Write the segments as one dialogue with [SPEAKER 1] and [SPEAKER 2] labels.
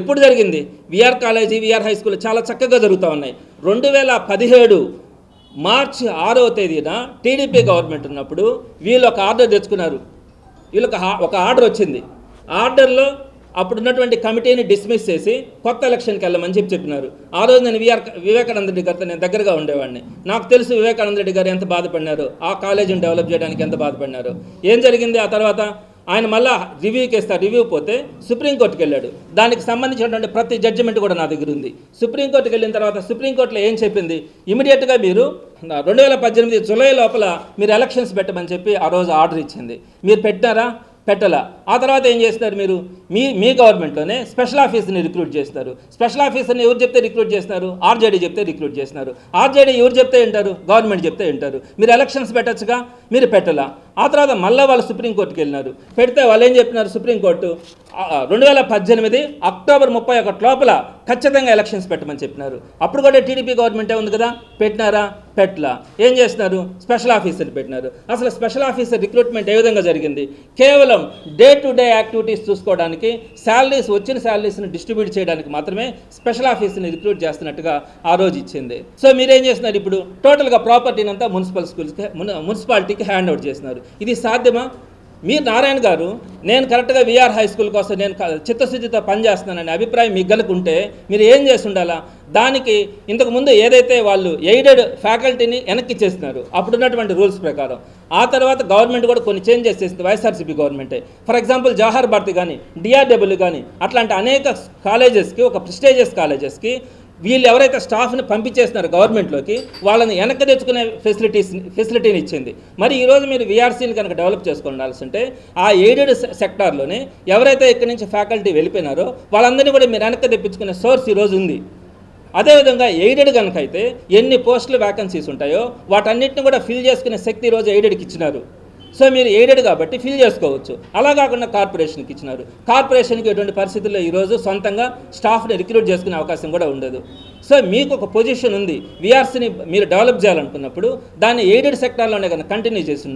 [SPEAKER 1] ఎప్పుడు జరిగింది? VR college VR high school చాలా చక్కగా జరుగుతూ ఉన్నాయి. రెండు వేల పదిహేడు మార్చి ఆరవ తేదీన టీడీపీ గవర్నమెంట్ ఉన్నప్పుడు వీళ్ళు ఒక ఆర్డర్ తెచ్చుకున్నారు. వీళ్ళకి ఒక ఆర్డర్ వచ్చింది. ఆర్డర్లో అప్పుడు ఉన్నటువంటి కమిటీని డిస్మిస్ చేసి కొత్త ఎలక్షన్కి వెళ్ళమని చెప్పి చెప్పినారు. ఆ రోజు నేను విఆర్ వివేకానంద రెడ్డి గారితో నేను దగ్గరగా ఉండేవాడిని. నాకు తెలుసు వివేకానంద రెడ్డి గారు ఎంత బాధపడినారు. ఆ కాలేజీని డెవలప్ చేయడానికి ఎంత బాధపడినారు. ఏం జరిగింది? ఆ తర్వాత ఆయన మళ్ళా రివ్యూకి ఇస్తారు రివ్యూ పోతే సుప్రీంకోర్టుకి వెళ్ళాడు దానికి సంబంధించినటువంటి ప్రతి జడ్జిమెంట్ కూడా నా దగ్గర ఉంది. సుప్రీంకోర్టుకి వెళ్ళిన తర్వాత సుప్రీంకోర్టులో ఏం చెప్పింది? ఇమీడియట్గా మీరు రెండు వేల పద్దెనిమిది జూలై లోపల మీరు ఎలక్షన్స్ పెట్టమని చెప్పి ఆ రోజు ఆర్డర్ ఇచ్చింది. మీరు పెట్టారా? పెట్టలా. ఆ తర్వాత ఏం చేస్తున్నారు మీరు? మీ మీ గవర్నమెంట్లోనే స్పెషల్ ఆఫీసర్ని రిక్రూట్ చేస్తున్నారు స్పెషల్ ఆఫీసర్ని ఎవరు చెప్తే రిక్రూట్ చేస్తున్నారు ఆర్జేడీ చెప్తే రిక్రూట్ చేస్తున్నారు ఆర్జేడీ ఎవరు చెప్తే వింటారు? గవర్నమెంట్ చెప్తే వింటారు. మీరు ఎలక్షన్స్ పెట్టచ్చుగా? మీరు పెట్టలా? ఆ తర్వాత మళ్ళీ వాళ్ళు సుప్రీంకోర్టుకి వెళ్ళినారు. పెడితే వాళ్ళు ఏం చెప్పినారు సుప్రీంకోర్టు? రెండు వేల పద్దెనిమిది అక్టోబర్ ముప్పై ఒకటి లోపల ఖచ్చితంగా ఎలక్షన్స్ పెట్టమని చెప్పినారు. అప్పుడు కూడా టీడీపీ గవర్నమెంటే ఉంది కదా? పెట్టినారా? పెట్టలా. ఏం చేస్తున్నారు స్పెషల్ ఆఫీసర్ పెట్టినారు. అసలు స్పెషల్ ఆఫీసర్ రిక్రూట్మెంట్ ఏ విధంగా జరిగింది? కేవలం డే టు డే యాక్టివిటీస్ చూసుకోవడానికి శాలరీస్ వచ్చిన శాలరీస్ని డిస్ట్రిబ్యూట్ చేయడానికి మాత్రమే స్పెషల్ ఆఫీసర్ని రిక్రూట్ చేస్తున్నట్టుగా ఆ రోజు ఇచ్చింది. సో మీరేం చేస్తున్నారు ఇప్పుడు? టోటల్గా ప్రాపర్టీని అంతా మున్సిపల్ స్కూల్స్కి మున్సిపాలిటీకి హ్యాండ్ అవుట్ చేస్తున్నారు ఇది సాధ్యమా? మీరు నారాయణ గారు నేను కరెక్ట్గా విఆర్ హై స్కూల్ కోసం నేను చిత్తశుద్ధితో పనిచేస్తున్నాననే అభిప్రాయం మీకు గనుకుంటే మీరు ఏం చేసి ఉండాలా దానికి ఇంతకుముందు ఏదైతే వాళ్ళు ఎయిడెడ్ ఫ్యాకల్టీని వెనక్కి చేస్తున్నారు అప్పుడు ఉన్నటువంటి రూల్స్ ప్రకారం. ఆ తర్వాత గవర్నమెంట్ కూడా కొన్ని చేంజెస్ చేసింది వైఎస్ఆర్సీపీ గవర్నమెంటే. ఫర్ ఎగ్జాంపుల్ జవహర్ భారతి కానీ డిఆర్డబ్ల్యూ కానీ అట్లాంటి అనేక కాలేజెస్కి ఒక ప్రిస్టేజియస్ కాలేజెస్కి వీళ్ళు ఎవరైతే స్టాఫ్ని పంపించేస్తున్నారు గవర్నమెంట్లోకి వాళ్ళని వెనక్కి తెచ్చుకునే ఫెసిలిటీస్ ఫెసిలిటీని ఇచ్చింది. మరి ఈరోజు మీరు వీఆర్సీని కనుక డెవలప్ చేసుకోవాల్సి ఉంటే ఆ ఎయిడెడ్ సెక్టార్లోనే ఎవరైతే ఇక్కడి నుంచి ఫ్యాకల్టీ వెళ్ళిపోయినారో వాళ్ళందరినీ కూడా మీరు వెనక్కి తెప్పించుకునే సోర్స్ ఈరోజు ఉంది. అదేవిధంగా ఎయిడెడ్ కనుక అయితే ఎన్ని పోస్టులు వ్యాకెన్సీస్ ఉంటాయో వాటన్నిటిని కూడా ఫిల్ చేసుకునే శక్తి ఈరోజు ఎయిడెడ్కి ఇచ్చినారు. సో మీరు ఎయిడెడ్ కాబట్టి ఫిల్ చేసుకోవచ్చు. అలా కాకుండా కార్పొరేషన్కి ఇచ్చినారు. కార్పొరేషన్కి ఎటువంటి పరిస్థితుల్లో ఈరోజు సొంతంగా స్టాఫ్ని రిక్రూట్ చేసుకునే అవకాశం కూడా ఉండదు. సో మీకు ఒక పొజిషన్ ఉంది. విఆర్సీని మీరు డెవలప్ చేయాలనుకున్నప్పుడు దాన్ని ఎయిడెడ్ సెక్టార్లోనే కనుక కంటిన్యూ చేసి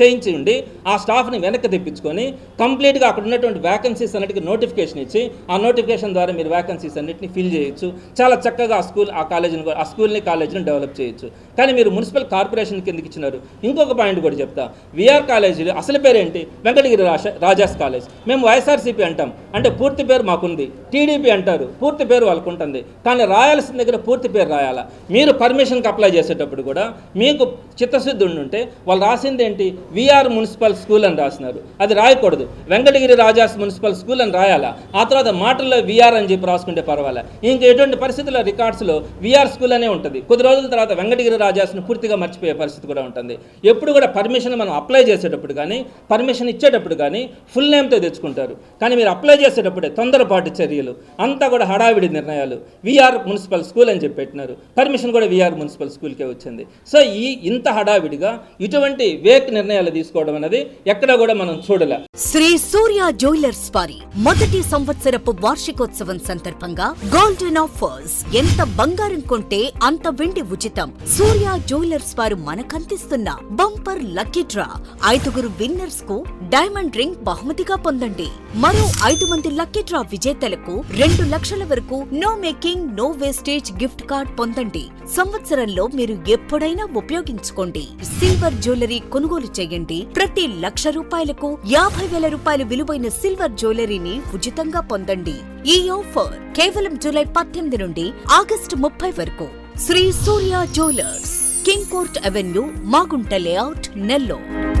[SPEAKER 1] చేయించి ఉండి ఆ స్టాఫ్ని వెనక్కి తెప్పించుకొని కంప్లీట్గా అక్కడ ఉన్నటువంటి వ్యాకెన్సీస్ అన్నిటికీ నోటిఫికేషన్ ఇచ్చి ఆ నోటిఫికేషన్ ద్వారా మీరు వ్యాకెన్సీస్ అన్నిటిని ఫిల్ చేయొచ్చు. చాలా చక్కగా ఆ స్కూల్ ఆ కాలేజీని ఆ స్కూల్ని కాలేజీని డెవలప్ చేయొచ్చు. కానీ మీరు మున్సిపల్ కార్పొరేషన్ కిందకి ఇచ్చినారు. ఇంకొక పాయింట్ కూడా చెప్తా. విఆర్ కాలేజీలు అసలు పేరేంటి? వెంకటగిరి రాజ రాజాస్ కాలేజ్. మేము వైఎస్ఆర్సీపీ అంటాం. అంటే పూర్తి పేరు మాకుంది. టీడీపీ అంటారు. పూర్తి పేరు వాళ్ళకు ఉంటుంది కానీ రాయాల్సిన దగ్గర పూర్తి పేరు రాయాలా? మీరు పర్మిషన్కి అప్లై చేసేటప్పుడు కూడా మీకు చిత్తశుద్ధి ఉండుంటే వాళ్ళు రాసింది ఏంటి? విఆర్ మున్సిపల్ స్కూల్ అని రాసినారు. అది రాయకూడదు. వెంకటగిరి రాజాస్ మున్సిపల్ స్కూల్ అని రాయాలా? ఆ తర్వాత మాటల్లో విఆర్ అని చెప్పి రాసుకుంటే పర్వాలే. ఇంక ఎటువంటి పరిస్థితుల్లో రికార్డ్స్లో విఆర్ స్కూల్ అనే ఉంటుంది. కొద్ది రోజుల తర్వాత వెంకటగిరి రాజాస్ను పూర్తిగా మర్చిపోయే పరిస్థితి కూడా ఉంటుంది. ఎప్పుడు కూడా పర్మిషన్ మనం అప్లై చేసేటప్పుడు కానీ పర్మిషన్ ఇచ్చేటప్పుడు కానీ ఫుల్ నేమ్తో తెచ్చుకుంటారు. కానీ మీరు అప్లై చేసేటప్పుడే తొందరపాటు చర్యలు. అంతా కూడా హడావిడి నిర్ణయాలు. విఆర్ మున్సిపల్ మున్సిపల్ స్కూల్ అని చెప్పి పెట్టినారు. పర్మిషన్ కూడా విఆర్ మున్సిపల్ స్కూల్కే వచ్చింది. సో ఈ ఇంత హడావిడిగా ఇటువంటి వేక్ నిర్ణయాలు తీసుకోవడం అనేది ఎక్కడా కూడా మనం చూడలే.
[SPEAKER 2] శ్రీ సూర్య జ్యువెలర్స్ వారి మొదటి సంవత్సరపు వార్షికోత్సవం సందర్భంగా గోల్డెన్ ఆఫర్స్ ఎంత బంగారం కొంటే అంత వెండి ఉచితం. సూర్య జ్యువెలర్స్ వారు మనకందిస్తున్న బంపర్ లక్కీ డ్రా. ఐదుగురు విన్నర్స్కు డైమండ్ రింగ్ బహుమతిగా పొందండి. మరో ఐదు మంది లక్కీ డ్రా విజేతలకు రెండు లక్షల వరకు no making no wastage gift card పొందండి. సంవత్సరంలో మీరు ఎప్పుడైనా ఉపయోగించుకోండి. సిల్వర్ జ్యువెలరీ కొనుగోలు చేయండి. ప్రతి లక్ష రూపాయలకు యాభై వేల రూపాయల విలువైన సిల్వర్ జ్యువెలరీని ఉచితంగా పొందండి. ఈ ఆఫర్ కేవలం జూలై పద్దెనిమిది నుండి ఆగస్టు ముప్పై వరకు. Shri Surya jewellers king court avenue Magunta layout Nellore.